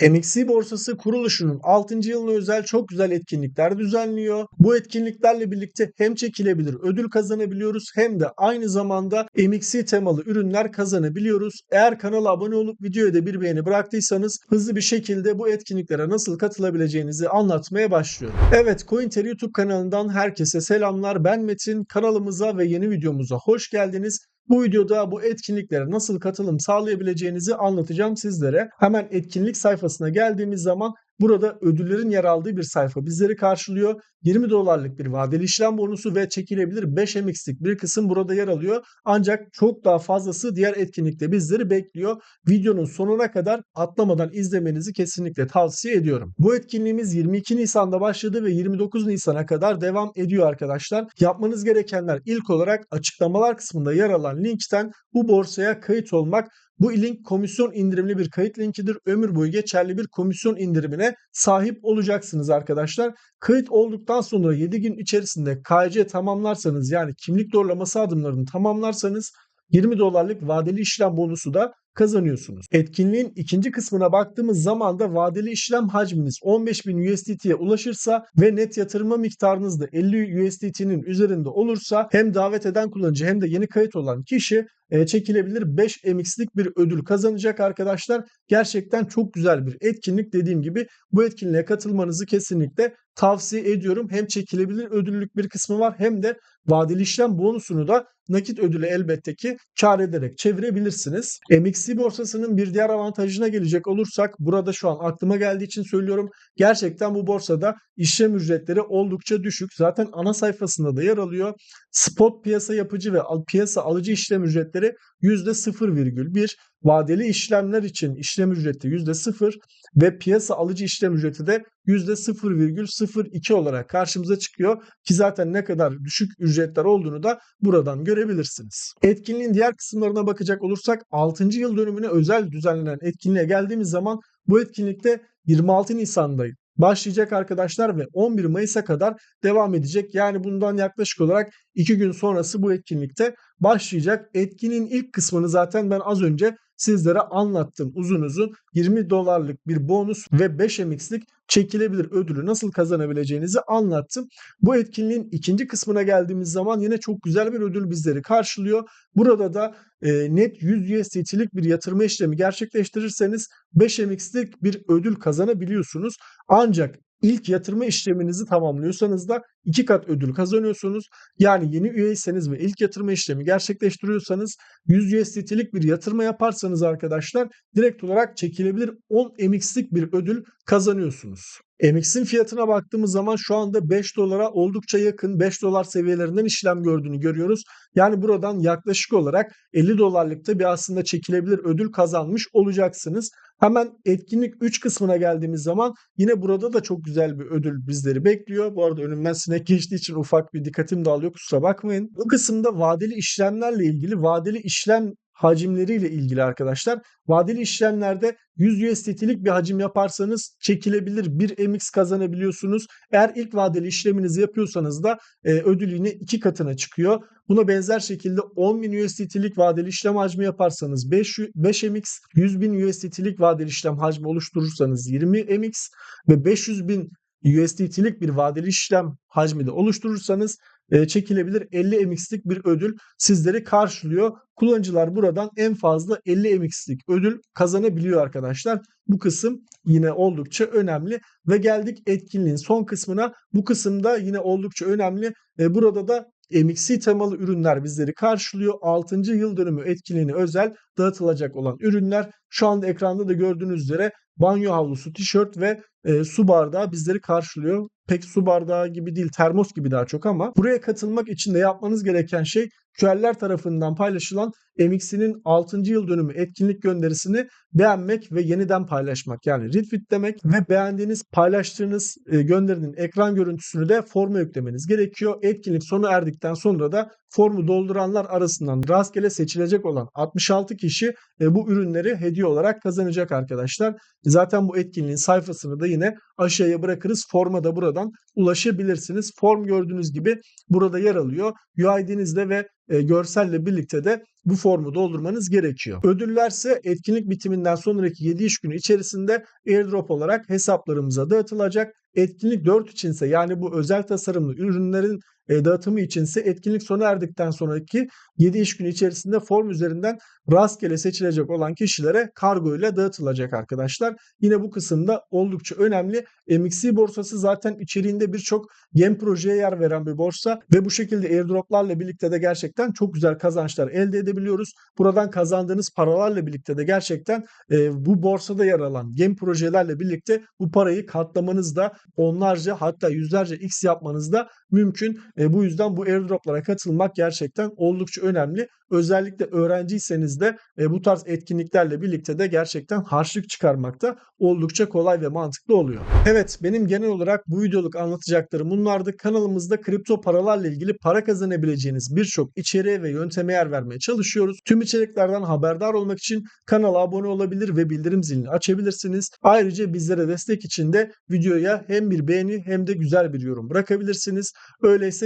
MXC borsası kuruluşunun 6. yılına özel çok güzel etkinlikler düzenliyor. Bu etkinliklerle birlikte hem çekilebilir ödül kazanabiliyoruz hem de aynı zamanda MXC temalı ürünler kazanabiliyoruz. Eğer kanala abone olup videoya da bir beğeni bıraktıysanız hızlı bir şekilde bu etkinliklere nasıl katılabileceğinizi anlatmaya başlıyorum. Evet CoinTer YouTube kanalından herkese selamlar. Ben Metin. Kanalımıza ve yeni videomuza hoş geldiniz. Bu videoda bu etkinliklere nasıl katılım sağlayabileceğinizi anlatacağım sizlere. Hemen etkinlik sayfasına geldiğimiz zaman Burada ödüllerin yer aldığı bir sayfa bizleri karşılıyor. 20 dolarlık bir vadeli işlem bonusu ve çekilebilir 5MX'lik bir kısım burada yer alıyor. Ancak çok daha fazlası diğer etkinlikte bizleri bekliyor. Videonun sonuna kadar atlamadan izlemenizi kesinlikle tavsiye ediyorum. Bu etkinliğimiz 22 Nisan'da başladı ve 29 Nisan'a kadar devam ediyor arkadaşlar. Yapmanız gerekenler ilk olarak açıklamalar kısmında yer alan linkten bu borsaya kayıt olmak bu link komisyon indirimli bir kayıt linkidir. Ömür boyu geçerli bir komisyon indirimine sahip olacaksınız arkadaşlar. Kayıt olduktan sonra 7 gün içerisinde KC tamamlarsanız yani kimlik doğrulaması adımlarını tamamlarsanız 20 dolarlık vadeli işlem bonusu da kazanıyorsunuz. Etkinliğin ikinci kısmına baktığımız zaman da vadeli işlem hacminiz 15.000 USDT'ye ulaşırsa ve net yatırma miktarınız da 50 USDT'nin üzerinde olursa hem davet eden kullanıcı hem de yeni kayıt olan kişi çekilebilir 5 MX'lik bir ödül kazanacak arkadaşlar. Gerçekten çok güzel bir etkinlik dediğim gibi bu etkinliğe katılmanızı kesinlikle tavsiye ediyorum. Hem çekilebilir ödüllük bir kısmı var hem de vadeli işlem bonusunu da nakit ödülü elbette ki kar ederek çevirebilirsiniz. MXC borsasının bir diğer avantajına gelecek olursak burada şu an aklıma geldiği için söylüyorum. Gerçekten bu borsada işlem ücretleri oldukça düşük. Zaten ana sayfasında da yer alıyor. Spot piyasa yapıcı ve piyasa alıcı işlem ücretleri %0,1. Vadeli işlemler için işlem ücreti %0 ve piyasa alıcı işlem ücreti de %0,02 olarak karşımıza çıkıyor ki zaten ne kadar düşük ücretler olduğunu da buradan görebilirsiniz. Etkinliğin diğer kısımlarına bakacak olursak 6. yıl dönümüne özel düzenlenen etkinliğe geldiğimiz zaman bu etkinlikte 26 Nisan'da başlayacak arkadaşlar ve 11 Mayıs'a kadar devam edecek. Yani bundan yaklaşık olarak 2 gün sonrası bu etkinlikte başlayacak. Etkinin ilk kısmını zaten ben az önce sizlere anlattım uzun uzun 20 dolarlık bir bonus ve 5MX'lik çekilebilir ödülü nasıl kazanabileceğinizi anlattım. Bu etkinliğin ikinci kısmına geldiğimiz zaman yine çok güzel bir ödül bizleri karşılıyor. Burada da e, net 100 USDT'lik bir yatırma işlemi gerçekleştirirseniz 5MX'lik bir ödül kazanabiliyorsunuz. Ancak İlk yatırma işleminizi tamamlıyorsanız da iki kat ödül kazanıyorsunuz. Yani yeni üyeyseniz ve ilk yatırma işlemi gerçekleştiriyorsanız 100 USDT'lik bir yatırma yaparsanız arkadaşlar direkt olarak çekilebilir 10 MX'lik bir ödül kazanıyorsunuz. MX'in fiyatına baktığımız zaman şu anda 5 dolara oldukça yakın 5 dolar seviyelerinden işlem gördüğünü görüyoruz. Yani buradan yaklaşık olarak 50 dolarlıkta bir aslında çekilebilir ödül kazanmış olacaksınız. Hemen etkinlik 3 kısmına geldiğimiz zaman yine burada da çok güzel bir ödül bizleri bekliyor. Bu arada önümden sinek geçtiği için ufak bir dikkatim dağılıyor kusura bakmayın. Bu kısımda vadeli işlemlerle ilgili vadeli işlem hacimleriyle ilgili arkadaşlar. Vadeli işlemlerde 100 USDT'lik bir hacim yaparsanız çekilebilir bir MX kazanabiliyorsunuz. Eğer ilk vadeli işleminizi yapıyorsanız da e, ödül yine iki katına çıkıyor. Buna benzer şekilde 10.000 USDT'lik vadeli işlem hacmi yaparsanız 5, 5 MX, 100.000 USDT'lik vadeli işlem hacmi oluşturursanız 20 MX ve 500.000 USDT'lik bir vadeli işlem hacmi de oluşturursanız e, çekilebilir 50 MX'lik bir ödül sizleri karşılıyor. Kullanıcılar buradan en fazla 50 MX'lik ödül kazanabiliyor arkadaşlar. Bu kısım yine oldukça önemli ve geldik etkinliğin son kısmına. Bu kısımda yine oldukça önemli. E, burada da MXC temalı ürünler bizleri karşılıyor. 6. yıl dönümü etkinliğine özel dağıtılacak olan ürünler şu anda ekranda da gördüğünüz üzere banyo havlusu, tişört ve e, su bardağı bizleri karşılıyor. Pek su bardağı gibi değil, termos gibi daha çok ama buraya katılmak için de yapmanız gereken şey QR'ler tarafından paylaşılan MX'inin 6. yıl dönümü etkinlik gönderisini beğenmek ve yeniden paylaşmak. Yani retweet demek ve beğendiğiniz, paylaştığınız e, gönderinin ekran görüntüsünü de forma yüklemeniz gerekiyor. Etkinlik sona erdikten sonra da formu dolduranlar arasından rastgele seçilecek olan 66 kişi e, bu ürünleri hediye olarak kazanacak arkadaşlar. Zaten bu etkinliğin sayfasını da yine aşağıya bırakırız. Forma da buradan ulaşabilirsiniz. Form gördüğünüz gibi burada yer alıyor. UID'nizle ve e, görselle birlikte de bu formu doldurmanız gerekiyor. Ödüllerse etkinlik bitiminden sonraki 7 iş günü içerisinde airdrop olarak hesaplarımıza dağıtılacak. Etkinlik 4 içinse yani bu özel tasarımlı ürünlerin e, dağıtımı içinse etkinlik sona erdikten sonraki 7 iş günü içerisinde form üzerinden rastgele seçilecek olan kişilere kargo ile dağıtılacak arkadaşlar. Yine bu kısımda oldukça önemli. MXC borsası zaten içeriğinde birçok game projeye yer veren bir borsa ve bu şekilde airdroplarla birlikte de gerçekten çok güzel kazançlar elde edebiliyoruz. Buradan kazandığınız paralarla birlikte de gerçekten e, bu borsada yer alan game projelerle birlikte bu parayı katlamanız da onlarca hatta yüzlerce x yapmanız da mümkün. E, bu yüzden bu airdroplara katılmak gerçekten oldukça önemli. Özellikle öğrenciyseniz de e, bu tarz etkinliklerle birlikte de gerçekten harçlık çıkarmakta oldukça kolay ve mantıklı oluyor. Evet benim genel olarak bu videoluk anlatacaklarım bunlardı. Kanalımızda kripto paralarla ilgili para kazanabileceğiniz birçok içeriğe ve yönteme yer vermeye çalışıyoruz. Tüm içeriklerden haberdar olmak için kanala abone olabilir ve bildirim zilini açabilirsiniz. Ayrıca bizlere destek için de videoya hem bir beğeni hem de güzel bir yorum bırakabilirsiniz. Öyleyse